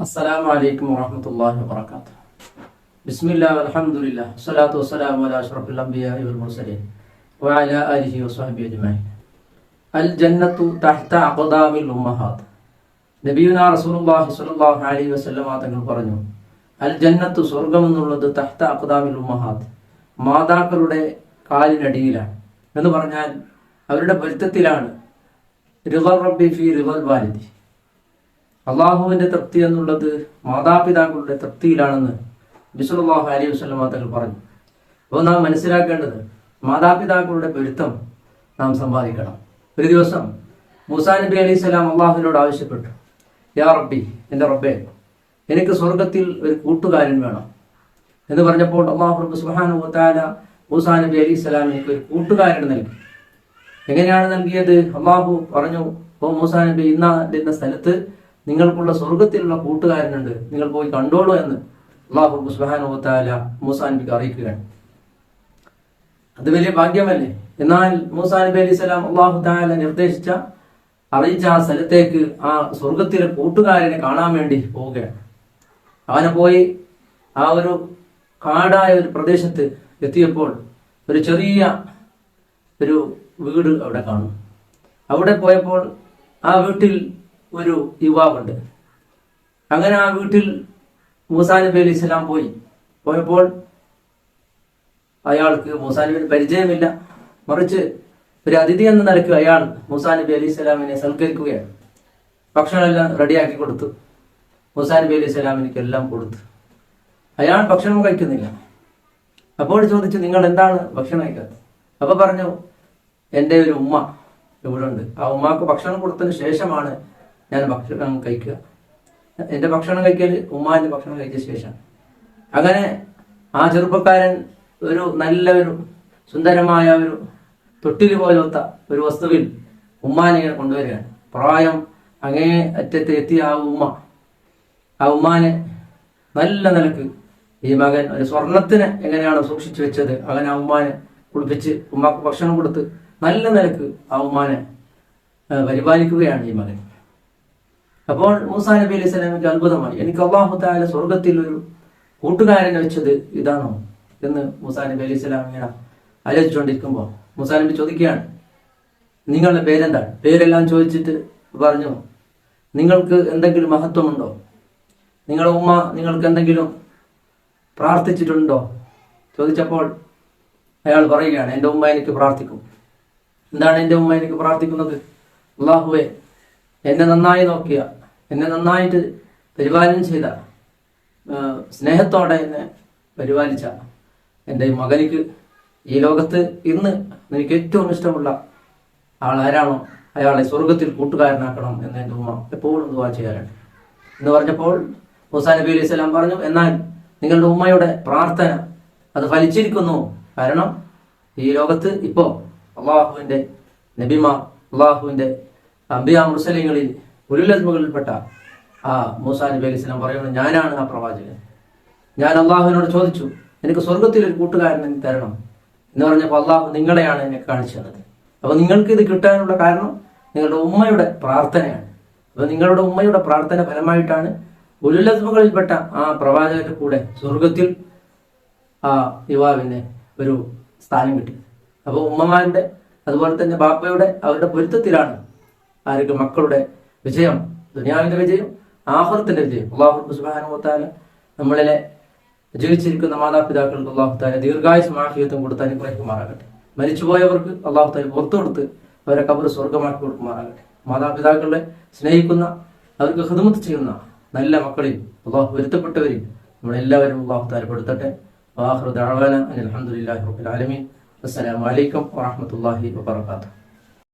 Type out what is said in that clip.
السلام عليكم ورحمة الله وبركاته بسم الله والحمد لله والصلاة والسلام على أشرف الأنبياء والمرسلين وعلى آله وصحبه أجمعين الجنة تحت أقدام الأمهات നബിയുന റസൂലുള്ളാഹി സ്വല്ലല്ലാഹു അലൈഹി വസല്ലമ തങ്ങൾ പറഞ്ഞു അൽ ജന്നത്തു സ്വർഗം എന്നുള്ളത് തഹ്ത അഖ്ദാമിൽ ഉമ്മഹാത്ത് മാതാക്കളുടെ കാലിനടിയിലാണ് എന്ന് പറഞ്ഞാൽ അവരുടെ പൊരുത്തത്തിലാണ് റിവൽ റബ്ബി ഫി റിവൽ വാലിദി അള്ളാഹുവിന്റെ തൃപ്തി എന്നുള്ളത് മാതാപിതാക്കളുടെ തൃപ്തിയിലാണെന്ന് ബിസുലാഹു അലി വസ്ലമ തങ്ങൾ പറഞ്ഞു. അപ്പോൾ നാം മനസ്സിലാക്കേണ്ടത് മാതാപിതാക്കളുടെ പൊരുത്തം നാം സമ്പാദിക്കണം. ഒരു ദിവസം മൂസാ നബി അലൈഹി സ്വലാം അള്ളാഹുവിനോട് ആവശ്യപ്പെട്ടു. യാ റബ്ബി എന്റെ റബ്ബേ എനിക്ക് സ്വർഗത്തിൽ ഒരു കൂട്ടുകാരൻ വേണം. എന്ന് പറഞ്ഞപ്പോൾ അള്ളാഹു റബ്ബ് സുബ്ഹാനഹു വതആല മൂസാ നബി അലൈഹി എനിക്ക് ഒരു കൂട്ടുകാരൻ നൽകി. എങ്ങനെയാണ് നൽകിയത്? അള്ളാഹു പറഞ്ഞു ഓ മൂസാ നബി ഇന്ന സ്ഥലത്ത് നിങ്ങൾക്കുള്ള സ്വർഗത്തിലുള്ള കൂട്ടുകാരനുണ്ട്. നിങ്ങൾ പോയി കണ്ടോളൂ എന്ന് അള്ളാഹു സുബാനുത്താല മൂസാ അറിയിക്കുകയാണ്. അത് വലിയ ഭാഗ്യമല്ലേ? എന്നാൽ മൂസാ നബി അലൈഹി സ്വലാം അള്ളാഹു താല നിർദ്ദേശിച്ച അറിയിച്ച ആ സ്ഥലത്തേക്ക് ആ സ്വർഗത്തിലെ കൂട്ടുകാരനെ കാണാൻ വേണ്ടി പോവുകയാണ്. അവനെ പോയി ആ ഒരു കാടായ ഒരു പ്രദേശത്ത് എത്തിയപ്പോൾ ഒരു ചെറിയ ഒരു വീട് അവിടെ കാണും. അവിടെ പോയപ്പോൾ ആ വീട്ടിൽ ഒരു യുവാവുണ്ട്. അങ്ങനെ ആ വീട്ടിൽ മൂസാ നബി അലൈഹി പോയി. പോയപ്പോൾ അയാൾക്ക് മൂസാ നബിന് പരിചയമില്ല. മറിച്ച് ഒരു അതിഥി എന്ന നിലയ്ക്ക് അയാൾ മൂസാ നബി അലൈഹി സൽക്കരിക്കുകയാണ്. ഭക്ഷണമെല്ലാം റെഡിയാക്കി കൊടുത്തു. മൂസാ നബി അലൈഹി എല്ലാം കൊടുത്തു. അയാൾ ഭക്ഷണം കഴിക്കുന്നില്ല. അപ്പോൾ ചോദിച്ചു നിങ്ങൾ എന്താണ് ഭക്ഷണം കഴിക്കാത്തത്? അപ്പൊ പറഞ്ഞു എന്റെ ഒരു ഉമ്മ ഇവിടെ ഉണ്ട്. ആ ഉമ്മാക്ക് ഭക്ഷണം കൊടുത്തതിന് ശേഷമാണ് ഞാൻ ഭക്ഷണം കഴിക്കുക. എന്റെ ഭക്ഷണം കഴിക്കൽ ഉമ്മാന്റെ ഭക്ഷണം കഴിച്ച ശേഷം. അങ്ങനെ ആ ചെറുപ്പക്കാരൻ ഒരു നല്ല ഒരു സുന്ദരമായ ഒരു തൊട്ടിൽ പോലത്ത ഒരു വസ്തുവിൽ ഉമ്മാനെ ഇങ്ങനെ കൊണ്ടുവരികയാണ്. പ്രായം അങ്ങേ അറ്റത്ത് എത്തിയ ആ ഉമ്മ. ആ ഉമ്മാനെ നല്ല നിലയ്ക്ക് ഈ മകൻ ഒരു സ്വർണത്തിന് എങ്ങനെയാണ് സൂക്ഷിച്ചു വെച്ചത് അങ്ങനെ ആ ഉമ്മാനെ കുളിപ്പിച്ച് ഉമ്മാക്ക് ഭക്ഷണം കൊടുത്ത് നല്ല നിലയ്ക്ക് ആ ഉമ്മാനെ പരിപാലിക്കുകയാണ് ഈ മകൻ. അപ്പോൾ മൂസാ നബി അലൈഹി സ്വലാമിക്ക് അത്ഭുതമായി എനിക്ക് അള്ളാഹു താല സ്വർഗത്തിൽ ഒരു കൂട്ടുകാരനെ വെച്ചത് ഇതാണോ എന്ന് മൂസാ നബി അലൈഹി സ്വലാം ഇങ്ങനെ ആലോചിച്ചുകൊണ്ടിരിക്കുമ്പോൾ മൂസാ നബി ചോദിക്കുകയാണ്. നിങ്ങളുടെ പേരെന്താണ്? പേരെല്ലാം ചോദിച്ചിട്ട് പറഞ്ഞു നിങ്ങൾക്ക് എന്തെങ്കിലും മഹത്വമുണ്ടോ? നിങ്ങളുടെ ഉമ്മ നിങ്ങൾക്ക് എന്തെങ്കിലും പ്രാർത്ഥിച്ചിട്ടുണ്ടോ? ചോദിച്ചപ്പോൾ അയാൾ പറയുകയാണ് എന്റെ ഉമ്മ എനിക്ക് പ്രാർത്ഥിക്കും. എന്താണ് എന്റെ ഉമ്മ എനിക്ക് പ്രാർത്ഥിക്കുന്നത്? അള്ളാഹുവെ എന്നെ നന്നായി നോക്കിയ എന്നെ നന്നായിട്ട് പരിപാലനം ചെയ്ത സ്നേഹത്തോടെ എന്നെ പരിപാലിച്ച എന്റെ മകനിക്ക് ഈ ലോകത്ത് ഇന്ന് എനിക്ക് ഏറ്റവും ഇഷ്ടമുള്ള ആൾ ആരാണോ അയാളെ സ്വർഗത്തിൽ കൂട്ടുകാരനാക്കണം എന്ന് എന്റെ ഉമ്മ എപ്പോഴും ദുവാ ചെയ്യാറുണ്ട്. എന്ന് പറഞ്ഞപ്പോൾ മൂസാ നബി അലൈഹി സ്വലാം പറഞ്ഞു എന്നാൽ നിങ്ങളുടെ ഉമ്മയുടെ പ്രാർത്ഥന അത് ഫലിച്ചിരിക്കുന്നു. കാരണം ഈ ലോകത്ത് ഇപ്പോൾ അള്ളാഹുവിന്റെ നബിമാർ അള്ളാഹുവിന്റെ അമ്പിയ മുർസലിങ്ങളിൽ ഉലുലസ്മകളിൽപ്പെട്ട ആ മൂസാ നബി അലൈഹി സ്വലാം പറയുന്നു ഞാനാണ് ആ പ്രവാചകൻ. ഞാൻ അള്ളാഹുവിനോട് ചോദിച്ചു എനിക്ക് സ്വർഗത്തിൽ ഒരു കൂട്ടുകാരൻ എനിക്ക് തരണം. എന്ന് പറഞ്ഞപ്പോൾ അള്ളാഹു നിങ്ങളെയാണ് എന്നെ കാണിച്ചു തന്നത് അപ്പോൾ നിങ്ങൾക്ക് ഇത് കിട്ടാനുള്ള കാരണം നിങ്ങളുടെ ഉമ്മയുടെ പ്രാർത്ഥനയാണ്. അപ്പോൾ നിങ്ങളുടെ ഉമ്മയുടെ പ്രാർത്ഥന ഫലമായിട്ടാണ് ഉലുലസ്മകളിൽപ്പെട്ട ആ പ്രവാചകന്റെ കൂടെ സ്വർഗത്തിൽ ആ യുവാവിന് ഒരു സ്ഥാനം കിട്ടി അപ്പോൾ ഉമ്മമാരുടെ അതുപോലെ തന്നെ ബാപ്പയുടെ അവരുടെ പൊരുത്തത്തിലാണ് ആർക്ക് മക്കളുടെ വിജയം ദുനിയാവിന്റെ വിജയം ആഹൃത്തിന്റെ വിജയം. അള്ളാഹു സുബാനുത്താല നമ്മളിലെ ജീവിച്ചിരിക്കുന്ന മാതാപിതാക്കൾക്ക് അള്ളാഹു താല ദീർഘായുസ് മാഫിയത്വം കൊടുത്ത് അനുഗ്രഹിക്കുമാറാകട്ടെ. മരിച്ചുപോയവർക്ക് അള്ളാഹു താല പുറത്തു കൊടുത്ത് അവരെ കബർ സ്വർഗമാക്കി കൊടുക്കുമാറാകട്ടെ. മാതാപിതാക്കളെ സ്നേഹിക്കുന്ന അവർക്ക് ഹൃദമത്ത് ചെയ്യുന്ന നല്ല മക്കളിൽ അള്ളാഹു വരുത്തപ്പെട്ടവരിൽ നമ്മളെല്ലാവരും അള്ളാഹു പെടുത്തട്ടെ. വാഹൃദ് അലഹമുല്ലാ റബുൽ ആലമീൻ. അസ്സലാമു അലൈക്കും വറഹമത്തല്ലാഹി വബർക്കാത്തു